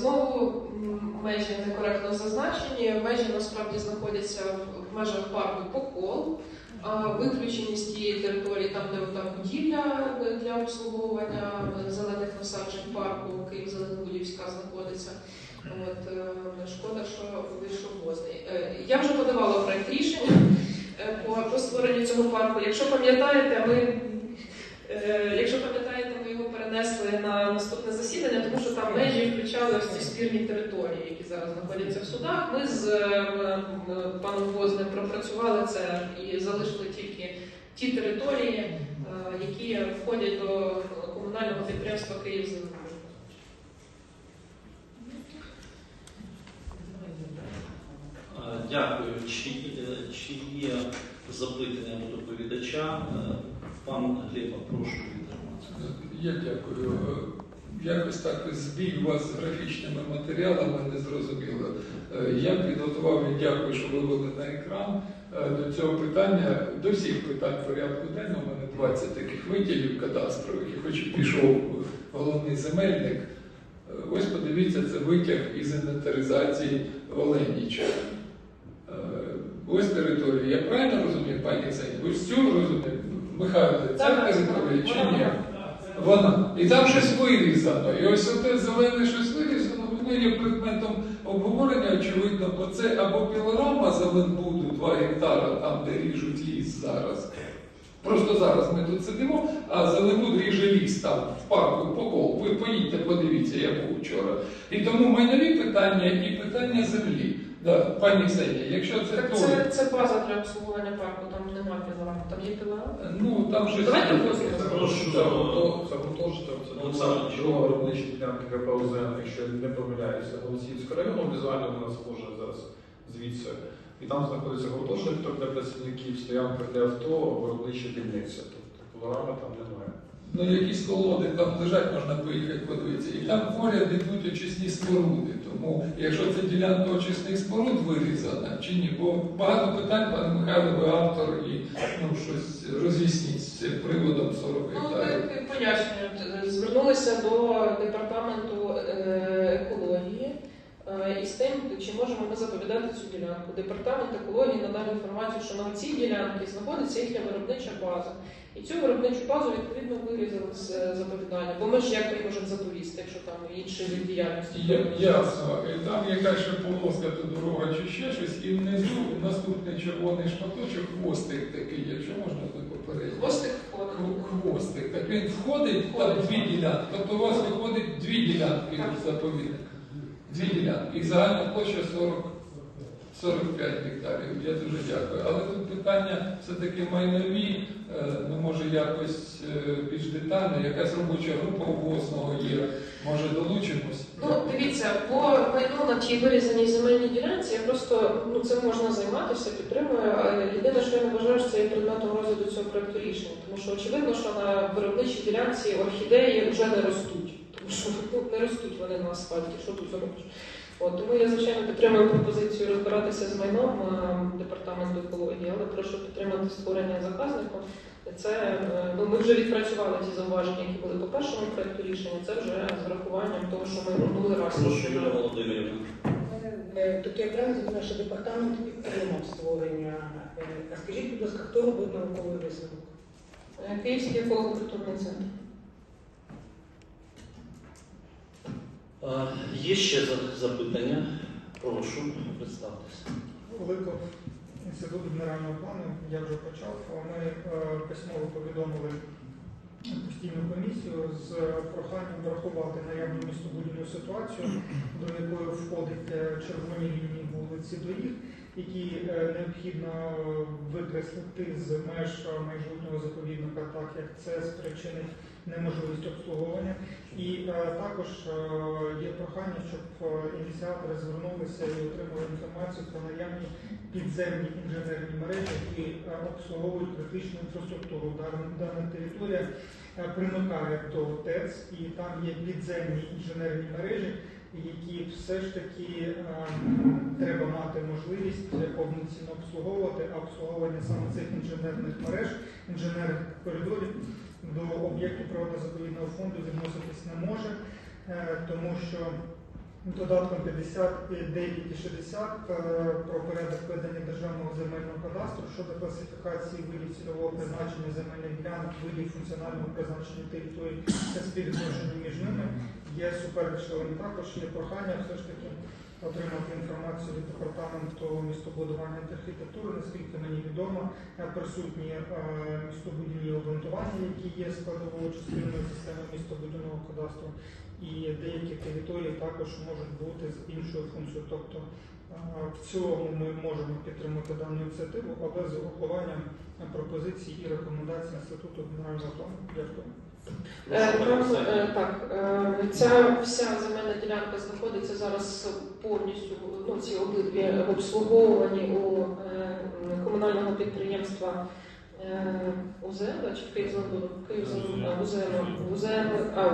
Знову межі некоректно зазначені. Межі насправді знаходяться в- межах парку Покол. Виключені з тієї території, там, де та будівля для обслуговування зелених насаджень парку Київ-Зеленобудівська знаходиться. От, е, шкода, що вийшов возний. Е, Я вже подавала проект рішення е, по створенню цього парку. Якщо пам'ятаєте, ми Е, Якщо пам'ятаєте, ми його перенесли на наступне засідання, тому що там межі включали ось ці спірні території, які зараз знаходяться в судах. Ми з е, паном Возним пропрацювали це і залишили тільки ті території, е, які входять до комунального підприємства. Е, Дякую. Чи, е, чи є запитання до доповідача? Е, Пан Глеба, прошу відтриматися. Я дякую. Якось так збій вас з графічними матеріалами не зрозуміло. Е, Я підготував і дякую, що вивели на екран е, до цього питання, до всіх питань порядку денного. У мене 20 таких виділів кадастрових, і хоч і пішов головний земельник. Е, Ось подивіться, це витяг із інвентаризації Оленіча. Ось територія. Я правильно розумію, пані Зень? Ви всю розумієте? Михайло, це територія чи ні? Вона. І там щось вирізано. І ось оте зелене щось вирізано, воно є предметом обговорення, очевидно, бо це або пілорама Зеленбуду 2 гектара, там, де ріжуть ліс зараз. Просто зараз ми тут сидимо, а Зеленбуд ріже ліс там в парку Покол. Ви поїдьте, подивіться, я був вчора. І тому майнові питання і питання землі. Да, пані Ксенія, якщо це Так той, це, це база для обслуговування парку, там немає пілорами, там є пілорами. ну там щось. Давайте просто. Прошу. Це Олександр, друга- друга виробнича ділянка КП ОЗН, якщо я не помиляюся, Голосіївського району, візуально вона схожа зараз звідси. І там знаходиться гуртожиток для працівників, стоянка для авто, виробнича дільниця. Тобто колорами там немає. Ну, якісь колоди там лежать, можна поїхати подивитися. І там поряд йдуть очисні споруди. Тому якщо це ділянка очисних споруд вирізана чи ні, бо багато питань, пане Михайло, ви автор і ну, щось роз'ясніть з цим приводом 40 Ну, гектарів. так пояснюю. Звернулися до департаменту е, екології е, із тим, чи можемо ми заповідати цю ділянку. Департамент екології надав інформацію, що на цій ділянці знаходиться їхня виробнича база. І цю виробничу базу відповідно вирізали з е, заповідання. Бо ми ж як ми можемо заповісти, якщо там інший вид діяльності. Ясно. І там якась ще полоска, то дорога чи ще щось, і внизу наступний червоний шматочок, хвостик такий, якщо можна то попередньо. Хвостик входить. Хвостик. Так він входить, там дві ділянки. Тобто у вас виходить дві ділянки Так. заповідника. Дві ділянки. І загальна площа 40, 45 гектарів. Я дуже дякую. Але тут питання все-таки майнові, е, ну може якось е, більш детально, якась робоча група увозного є. Може долучимось? Ну, дивіться, по майну на тій вирізаній земельній ділянці я просто ну цим можна займатися, підтримую. Єдине, що я не вважаю, що це є предметом розгляду цього проекту рішення. Тому що очевидно, що на виробничій ділянці орхідеї вже не ростуть. Тому що ну, не ростуть вони на асфальті. Що тут зробиш? От тому я звичайно підтримую пропозицію розбиратися з майном е, департаменту екології, але прошу підтримати створення заказником. Це е, ну ми вже відпрацювали ті зауваження, які були по першому проекту рішення. Це вже з врахуванням того, що ми минулий раз Прошу, Юлія розглядали. Володимирівна. Тобто я правильно що департамент підтримав створення. Е, А скажіть, будь ласка, хто робив науковий висновок? Київський еколого-культурний центр. Е, Є ще за- запитання? Прошу представтеся. Великого інституту генерального плану я вже почав. Ми е, письмово повідомили постійну комісію з проханням врахувати наявну містобудівну ситуацію, до якої входить е, червоні лінії вулиці доріг, які е, необхідно викреслити з меж майбутнього заповідника, так як це спричинить неможливість обслуговування. І е, також е, є прохання, щоб е, ініціатори звернулися і отримали інформацію про наявні підземні інженерні мережі, які обслуговують критичну інфраструктуру. Дана, територія примикає до ТЕЦ, і там є підземні інженерні мережі, які все ж таки е, треба мати можливість повноцінно обслуговувати, а обслуговування саме цих інженерних мереж, інженерних коридорів. До об'єкту природно-заповідного фонду відноситись не може, е, тому що додатком 59 і 60 е, про порядок ведення державного земельного кадастру щодо класифікації видів цільового призначення земельних ділянок, видів функціонального призначення територій та співвідношення між ними є суперечливим. Також є прохання все ж таки отримати інформацію від департаменту містобудування та архітектури, наскільки мені відомо, е, присутні е, містобудівні обґрунтування, які є складовою частиною системи містобудівного кадастру, і деякі території також можуть бути з іншою функцією. Тобто е, в цілому ми можемо підтримати дану ініціативу, але з урахуванням пропозицій і рекомендацій Інституту генерального плану. Дякую. Е, там, е, Так, е, ця вся земельна ділянка знаходиться зараз повністю, ну ці обидві обслуговувані у комунального підприємства е, чи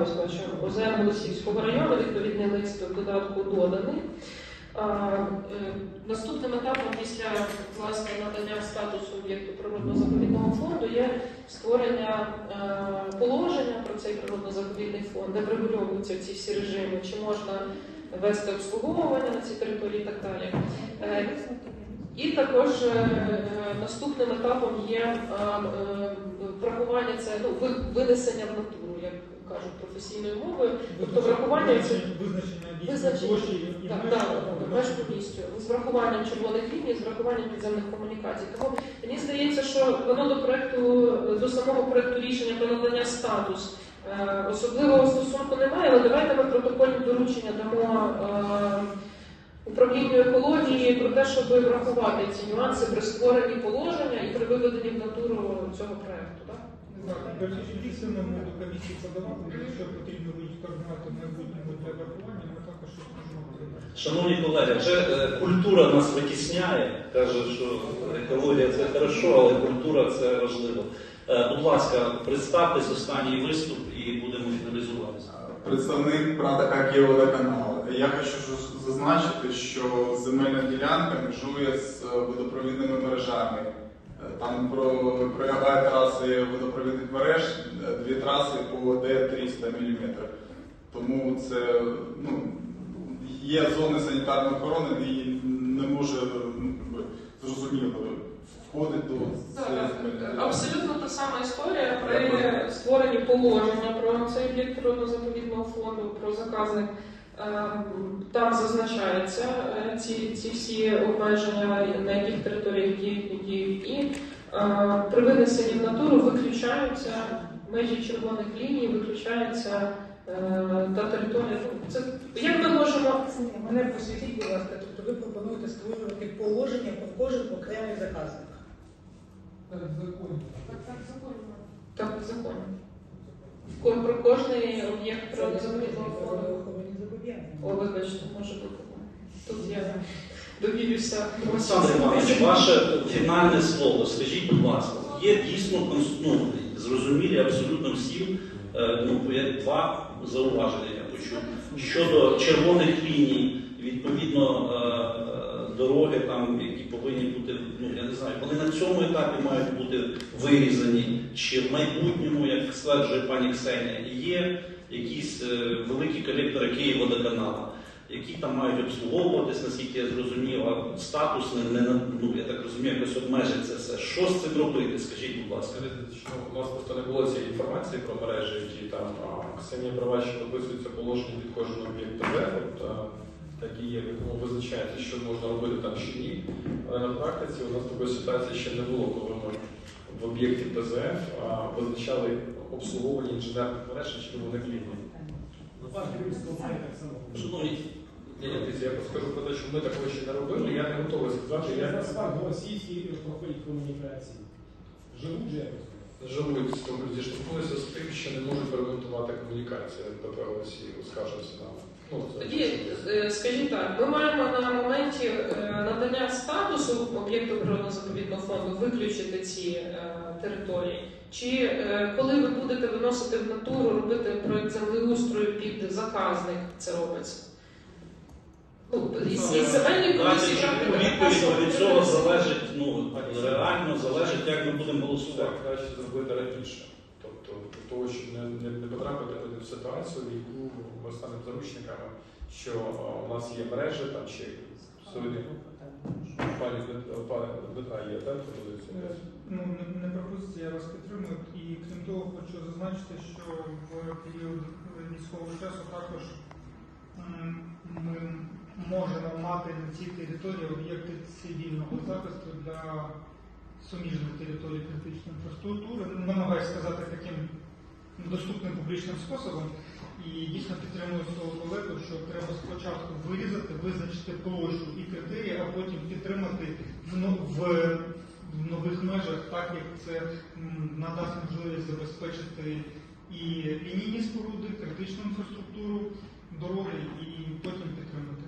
ось бачу, УЗЕМ району, відповідний лист додатку доданий. Наступним етапом після власне надання статусу об'єкту природно-заповідного фонду є створення е, положення про цей природно-заповідний фонд, де врегульовуються ці всі режими, чи можна вести обслуговування на цій території і так далі. Е, І також е, е, наступним етапом є е, врахування це ну, винесення в натуру, як кажуть професійною мовою. Тобто врахування меж, повністю з врахуванням червоних ліній, з врахуванням підземних комунікацій. Тому мені здається, що воно до проекту до самого проекту рішення про надання статус особливого стосунку немає, але давайте ми протокольне доручення дамо управлінню екології про те, щоб врахувати ці нюанси при створенні положення і при виведенні в натуру цього проекту. Так? Так, більш письменному до комісії подавати, якщо потрібно будуть координати майбутньому для врахування, ми також можемо. Шановні колеги, вже е, культура нас витісняє. Каже, що екологія це хорошо, але культура це важливо. Е, Будь ласка, представтесь останній виступ і будемо фіналізуватися. Представник ПРАТ Київводоканал. Я хочу зазначити, що земельна ділянка межує з е, водопровідними мережами. Е, Там про- пролягає траси водопровідних мереж, е, дві траси по Д-300 мм. Тому це ну, є зони санітарної охорони, і не може ну, зрозуміло входить до цієї земельної. Абсолютно та сама історія при створенні положення про цей об'єкт природно-заповідного фонду, про заказник. Ем, Там зазначаються е, ці, ці всі обмеження, на яких територіях діють, не діють. І е, при винесенні в натуру виключаються межі червоних ліній, виключається е, та територія. Це як ми можемо Мене просвітіть, будь ласка, тобто ви пропонуєте створювати положення про кожен окремий заказник. так в законі. Ко- Про кожний об'єкт природно-заповідного фонду. О, вибачте, може бути. Тут я довірюся. Олександр Іванович, ваше фінальне слово. Скажіть, будь ласка, є дійсно ну, зрозумілі абсолютно всім е, ну, два зауваження я почув. Щодо червоних ліній, відповідно, е, е, дороги там, які повинні бути, ну я не знаю, вони на цьому етапі мають бути вирізані, чи в майбутньому, як стверджує пані Ксенія, є якісь е, великі колектори Київводоканала які там мають обслуговуватись, наскільки я зрозумів, а статус не, ну, я так розумію, якось обмежить це все. Що з цим робити? Скажіть, будь ласка. Що у нас просто не було цієї інформації про мережі, які там Ксенія права, що дописується положення від кожного об'єкту Б, от, а, такі є, ну, визначається, що можна робити там чи ні. Але на практиці у нас такої ситуації ще не було, коли ми в об'єкті ПЗФ визначали обслуговування інженерних мереж і червоних ліній. Шановні, Ні, ні, я просто скажу про те, що ми такого ще не робили, я не готовий сказати, як Російські проходять комунікації. Живуть же якось. живуть, тобто зіштовхнулися з тим, що не можуть перемонтувати комунікації ПП Росії, скажемося нам. Ну, Тоді е, скажіть так, ми маємо на моменті е, надання статусу об'єкту природно-заповідного фонду виключити ці е, території. Чи е, коли ви будете виносити в натуру, робити проект землеустрою під заказник, це робиться? Ну, із, із земельної комісії відповідь від цього залежить, ну реально залежить, як ми будемо голосувати. Так краще зробити раніше. Тобто для того, щоб не, не, не потрапити в ситуацію, в яку ми станемо заручниками що е, у нас є мережі там чи сьогодні пані Дмитра є так? Е, Ну, пропозиція, я вас підтримую. І крім того, хочу зазначити, що в період військового часу також ми можемо мати на цій території об'єкти цивільного захисту для суміжних територій критичної інфраструктури. Намагаюся сказати таким доступним публічним способом. І дійсно підтримую свого колегу, що треба спочатку вирізати, визначити площу і критерії, а потім підтримати в, ну- в, нових межах, так як це надасть можливість забезпечити і лінійні споруди, критичну інфраструктуру, дороги і потім підтримати.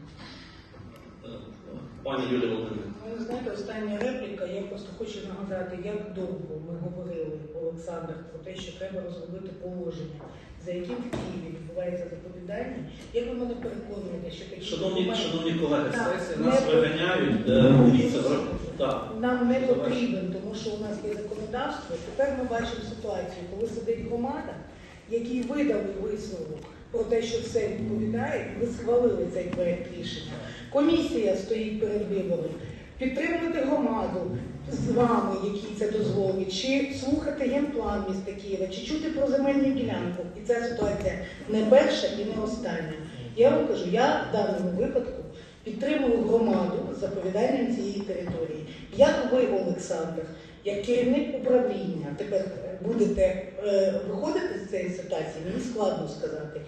Пані Юлія Володимирівна. Ви знаєте, остання репліка. Я просто хочу нагадати, як довго ми говорили, Олександр, про те, що треба розробити положення, за яким в Києві відбувається заповідання. Як ви мене переконуєте, що такі Шановні, документи шановні колеги, Так, сесія нас виганяють. Е, Дивіться, так. нам не потрібен, тому що у нас є законодавство. Тепер ми бачимо ситуацію, коли сидить громада, які видали висновок про те, що все відповідає, ви схвалили цей проект рішення. Комісія стоїть перед вибором. Підтримувати громаду з вами, які це дозволить, чи слухати генплан міста Києва, чи чути про земельну ділянку. І ця ситуація не перша і не остання. Я вам кажу, я в даному випадку підтримую громаду з заповіданням цієї території. Як ви, Олександр, як керівник управління, тепер будете е, виходити з цієї ситуації, мені складно сказати.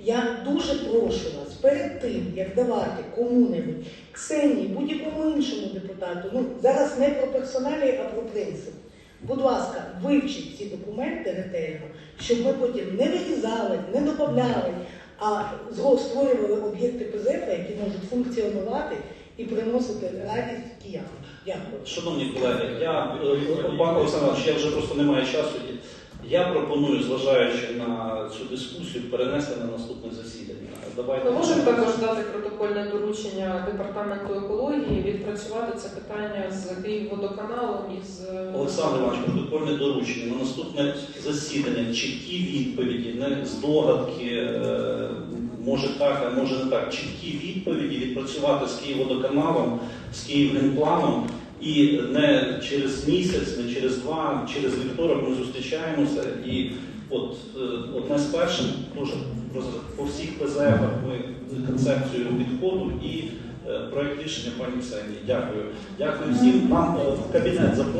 Я дуже прошу вас перед тим, як давати кому-небудь, Ксенії, будь-якому іншому депутату, ну зараз не про персоналі, а про принцип. Будь ласка, вивчіть ці документи ретельно, щоб ми потім не вирізали, не додавали, а зго- створювали об'єкти ПЗФ, які можуть функціонувати і приносити радість киянам. Дякую. Шановні колеги, я е, пан Олександр, я вже просто не маю часу. Я пропоную, зважаючи на цю дискусію, перенести на наступне засідання. Давайте Ми можемо також дати протокольне доручення департаменту екології відпрацювати це питання з Київводоканалом і з Олександр Іванович, протокольне доручення на наступне засідання, чіткі відповіді, не здогадки, е, так, може не так. Чіткі відповіді відпрацювати з Київводоканалом, з Київгенпланом. І не через місяць, не через два, через вівторок ми зустрічаємося. І от е, одне з перших, по всіх ПЗФ ми концепцію підходу і е, проект рішення пані Ксенії. Дякую. Дякую всім. Нам е, в кабінет запрошую.